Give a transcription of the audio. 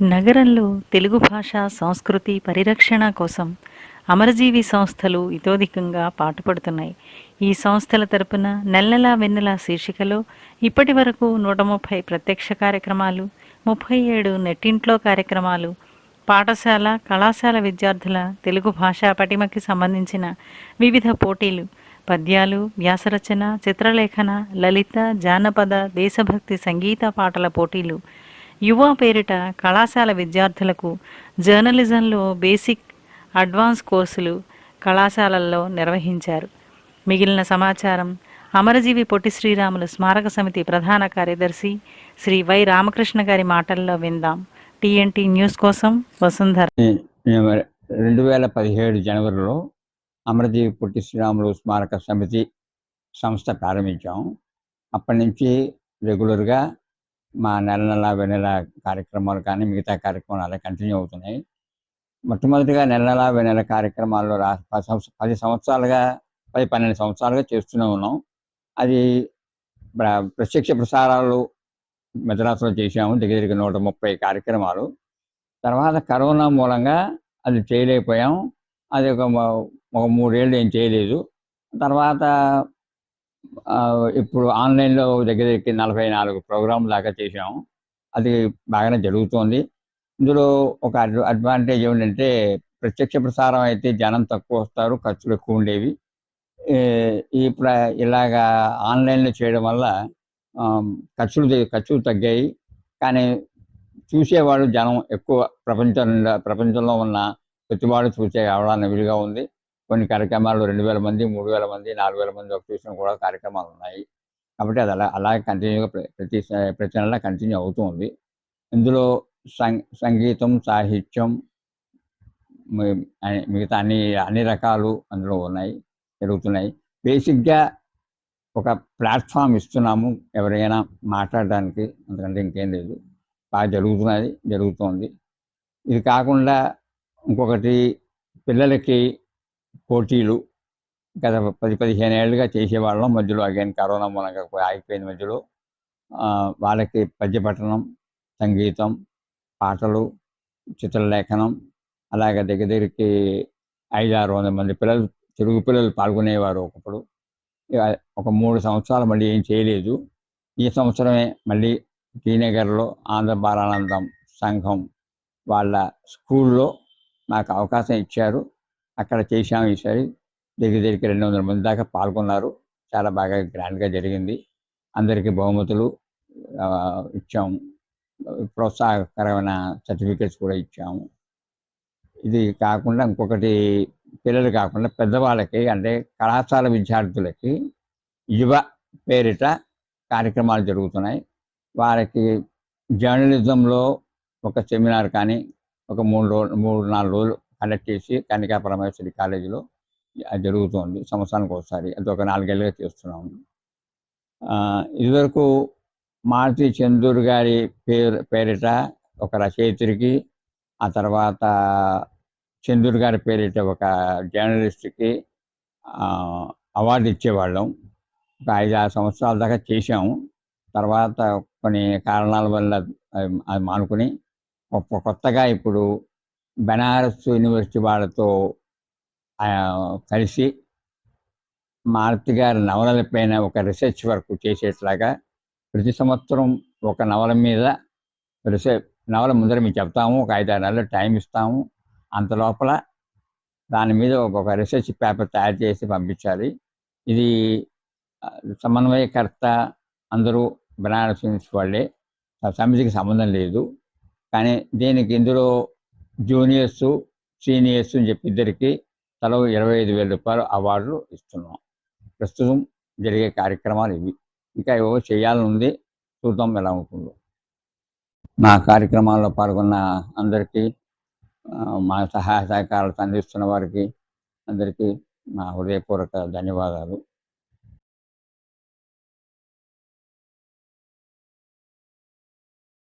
నగరంలో తెలుగు భాష సంస్కృతి పరిరక్షణ కోసం అమరజీవి సంస్థలు ఇతోధికంగా పాటుపడుతున్నాయి. ఈ సంస్థల తరపున నెల్లలా వెన్నెల శీర్షికలో ఇప్పటి వరకు నూట ముప్పై ప్రత్యక్ష కార్యక్రమాలు ముప్పై ఏడు నెట్టింట్లో కార్యక్రమాలు పాఠశాల కళాశాల విద్యార్థుల తెలుగు భాషా పటిమకి సంబంధించిన వివిధ పోటీలు పద్యాలు వ్యాసరచన చిత్రలేఖన లలిత జానపద దేశభక్తి సంగీత పాటల పోటీలు యువ పేరిట కళాశాల విద్యార్థులకు జర్నలిజంలో బేసిక్ అడ్వాన్స్ కోర్సులు కళాశాలల్లో నిర్వహించారు. మిగిలిన సమాచారం అమరజీవి పొట్టి శ్రీరాములు స్మారక సమితి ప్రధాన కార్యదర్శి శ్రీ వై రామకృష్ణ గారి మాటల్లో విందాం. టీఎన్టీ న్యూస్ కోసం వసుంధర. రెండు వేల పదిహేడు జనవరిలో అమరజీవి పొట్టి శ్రీరాములు స్మారక సమితి సంస్థ ప్రారంభించాం. అప్పటి నుంచి రెగ్యులర్గా మా నెల నెల వెన్నెల కార్యక్రమాలు కానీ మిగతా కార్యక్రమాలు అలా కంటిన్యూ అవుతున్నాయి. మొట్టమొదటిగా నెల నెల వెన్నెల కార్యక్రమాల్లో రా పది పది సంవత్సరాలుగా పది పన్నెండు సంవత్సరాలుగా చేస్తూనే ఉన్నాం. అది ప్రత్యక్ష ప్రసారాలు మెద్రాసులో చేసాము దగ్గర దగ్గర నూట ముప్పై కార్యక్రమాలు. తర్వాత కరోనా మూలంగా అది చేయలేకపోయాం. అది ఒక ఒక మూడేళ్ళు ఏం చేయలేదు. తర్వాత ఇప్పుడు ఆన్లైన్లో దగ్గర దగ్గర నలభై నాలుగు ప్రోగ్రాం దాకా చేసాము అది బాగానే జరుగుతోంది. ఇందులో ఒక అడ్వాంటేజ్ ఏమిటంటే ప్రత్యక్ష ప్రసారం అయితే జనం తక్కువ వస్తారు ఖర్చులు ఎక్కువ ఉండేవి. ఈ ప్ర ఇలాగా ఆన్లైన్లో చేయడం వల్ల ఆ, ఖర్చులు ఖర్చులు తగ్గాయి. కానీ చూసేవాళ్ళు జనం ఎక్కువ ప్రపంచం ప్రపంచంలో ఉన్న ప్రతివాడు చూసే అవడానికి వీలుగా ఉంది. కొన్ని కార్యక్రమాలు రెండు వేల మంది మూడు వేల మంది నాలుగు వేల మంది ఒక చూసిన కూడా కార్యక్రమాలు ఉన్నాయి. కాబట్టి అది అలా అలాగే కంటిన్యూగా ప్రతి ప్రతి నెల కంటిన్యూ అవుతుంది. ఇందులో సం సంగీతం సాహిత్యం మిగతా అన్ని అన్ని రకాలు అందులో ఉన్నాయి జరుగుతున్నాయి. బేసిక్గా ఒక ప్లాట్ఫామ్ ఇస్తున్నాము ఎవరైనా మాట్లాడడానికి అంతకంటే ఇంకేం లేదు. బాగా జరుగుతున్నది జరుగుతోంది. ఇది కాకుండా ఇంకొకటి పిల్లలకి పోటీలు గత పది పదిహేను ఏళ్ళుగా చేసేవాళ్ళం. మధ్యలో అగైన్ కరోనా మూలంగా ఆగిపోయిన మధ్యలో. వాళ్ళకి పద్యపఠనం సంగీతం పాటలు చిత్రలేఖనం అలాగే దగ్గర దగ్గరికి ఐదు ఆరు వందల మంది పిల్లలు తెలుగు పిల్లలు పాల్గొనేవారు ఒకప్పుడు. ఇక ఒక మూడు సంవత్సరాలు మళ్ళీ ఏం చేయలేదు. ఈ సంవత్సరమే మళ్ళీ టీనగర్లో ఆంధ్ర బాలానందం సంఘం వాళ్ళ స్కూల్లో నాకు అవకాశం ఇచ్చారు. అక్కడ చేశాము ఈసారి దగ్గర దగ్గరికి రెండు వందల మంది దాకా పాల్గొన్నారు. చాలా బాగా గ్రాండ్గా జరిగింది. అందరికీ బహుమతులు ఇచ్చాము ప్రోత్సాహకరమైన సర్టిఫికేట్స్ కూడా ఇచ్చాము. ఇది కాకుండా ఇంకొకటి పిల్లలు కాకుండా పెద్దవాళ్ళకి అంటే కళాశాల విద్యార్థులకి యువ పేరిట కార్యక్రమాలు జరుగుతున్నాయి. వారికి జర్నలిజంలో ఒక సెమినార్ కానీ ఒక మూడు రోజులు మూడు నాలుగు రోజులు కండక్ట్ చేసి కనికా పరమేశ్వరి కాలేజీలో అది జరుగుతోంది సంవత్సరానికి ఒకసారి. అది ఒక నాలుగేళ్ళుగా చేస్తున్నాము. ఇదివరకు మారుతి చందూరు గారి పేరు పేరిట ఒక రచయిత్రికి ఆ తర్వాత చందూరు గారి పేరిట ఒక జర్నలిస్ట్కి అవార్డు ఇచ్చేవాళ్ళం. ఒక ఐదు ఆరు సంవత్సరాల దాకా చేసాము తర్వాత కొన్ని కారణాల వల్ల అది మానుకుని కొత్తగా ఇప్పుడు బెనారస్ యూనివర్సిటీ వాళ్ళతో కలిసి మారుతి గారి నవలలపైన ఒక రీసెర్చ్ వర్క్ చేసేట్లాగా ప్రతి సంవత్సరం ఒక నవల మీద రీసెర్చ్ నవల ముందర మీకు చెప్తాము ఒక ఐదారు నెలలు టైం ఇస్తాము. అంత లోపల దాని మీద ఒక- రీసెర్చ్ పేపర్ తయారు చేసి పంపించాలి. ఇది సమన్వయకర్త అందరూ బనారస్ యూనివర్సిటీ వాళ్ళే. సమితికి సంబంధం లేదు. కానీ దీనికి ఇందులో జూనియర్స్ సీనియర్స్ అని చెప్పి ఇద్దరికి తలో ఇరవై ఐదు వేల రూపాయలు అవార్డులు ఇస్తున్నాం. ప్రస్తుతం జరిగే కార్యక్రమాలు ఇవి. ఇంకా ఏవో చేయాలని ఉంది చూద్దాం ఎలా ఉంటుందో. మా కార్యక్రమాల్లో పాల్గొన్న అందరికీ మా సహాయ సహకారాలు అందిస్తున్న వారికి అందరికీ మా హృదయపూర్వక ధన్యవాదాలు.